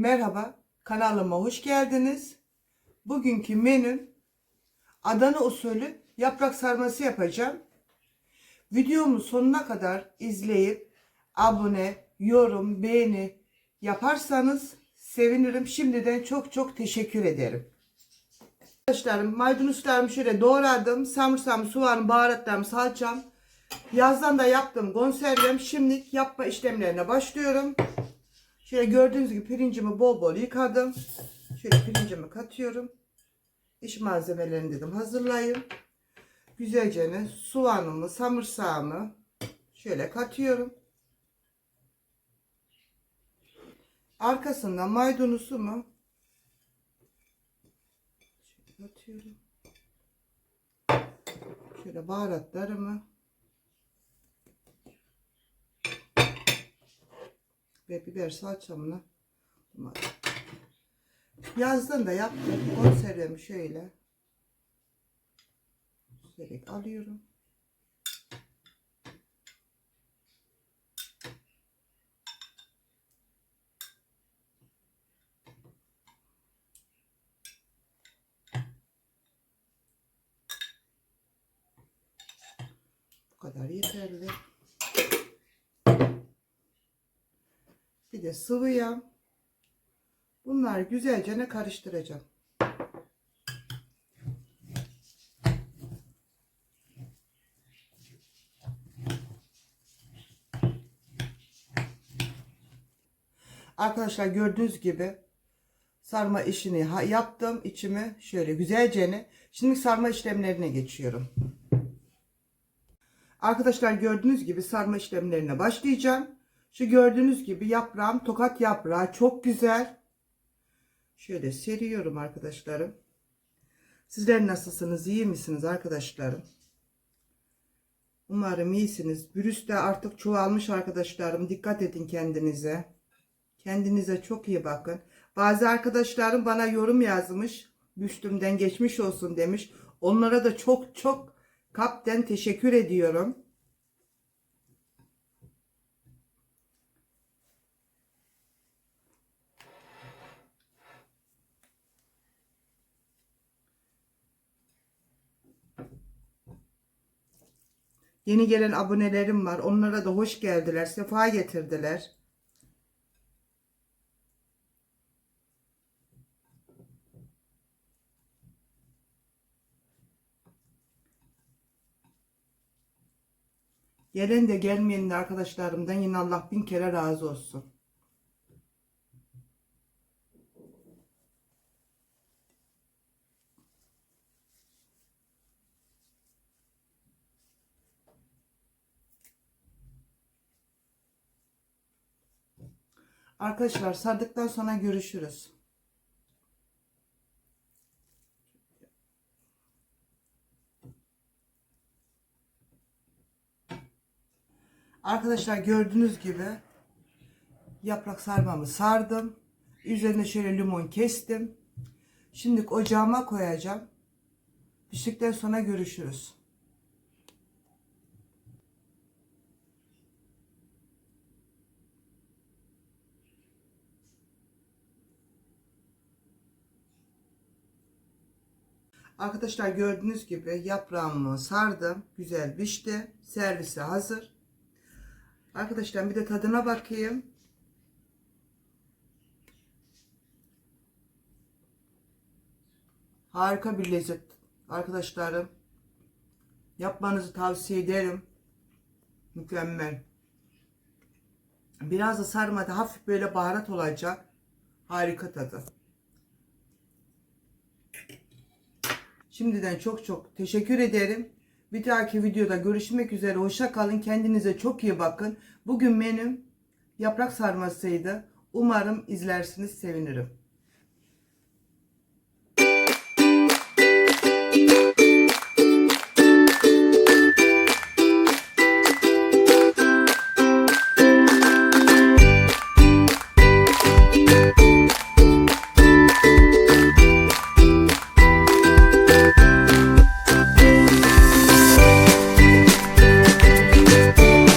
Merhaba, kanalıma hoş geldiniz. Bugünkü menüm Adana usulü yaprak sarması yapacağım. Videomu sonuna kadar izleyip abone, yorum, beğeni yaparsanız sevinirim. Şimdiden çok çok teşekkür ederim. Arkadaşlarım maydanozlarımı şöyle doğradım. Samırsam, soğan, baharatlarımı, salçam. Yazdan da yaptım konservem. Şimdi yapma işlemlerine başlıyorum. Şöyle gördüğünüz gibi pirincimi bol bol yıkadım. Şöyle pirincimi katıyorum. İş malzemelerini dedim hazırlayayım. Güzelce soğanımı, samırsağımı şöyle katıyorum. Arkasından maydanozumu şöyle katıyorum. Şöyle baharatlarımı ve biber salçamını yazdan da yaptım konservemi şöyle süzerek alıyorum. Bu kadar yeterli Bir de sıvı yağ. Bunları güzelce ne karıştıracağım. Arkadaşlar gördüğünüz gibi sarma işini yaptım içimi şöyle güzelce ne. Şimdi sarma işlemlerine geçiyorum. Arkadaşlar gördüğünüz gibi sarma işlemlerine başlayacağım. Şu gördüğünüz gibi yaprağım tokat yaprağı çok güzel. Şöyle seriyorum arkadaşlarım. Sizler nasılsınız? iyi misiniz arkadaşlarım? Umarım iyisiniz. Virüs de artık çoğalmış arkadaşlarım. Dikkat edin kendinize. Kendinize çok iyi bakın. Bazı arkadaşlarım bana yorum yazmış. Üstümden geçmiş olsun demiş. Onlara da çok çok kapten teşekkür ediyorum. Yeni gelen abonelerim var. Onlara da hoş geldiler. Sefa getirdiler. Gelen de gelmeyen de arkadaşlarımdan yine Allah bin kere razı olsun. Arkadaşlar sardıktan sonra görüşürüz. Arkadaşlar gördüğünüz gibi yaprak sarmamı sardım. Üzerine şöyle limon kestim. Şimdi ocağıma koyacağım. Piştikten sonra görüşürüz. Arkadaşlar gördüğünüz gibi yaprağımı sardım. Güzel pişti. Servise hazır. Arkadaşlar bir de tadına bakayım. Harika bir lezzet arkadaşlarım. Yapmanızı tavsiye ederim. Mükemmel. Biraz da sarmada hafif böyle baharat olacak. Harika tadı. Şimdiden çok çok teşekkür ederim. Bir dahaki videoda görüşmek üzere. Hoşça kalın. Kendinize çok iyi bakın. Bugün menüm yaprak sarmasıydı. Umarım izlersiniz. Sevinirim.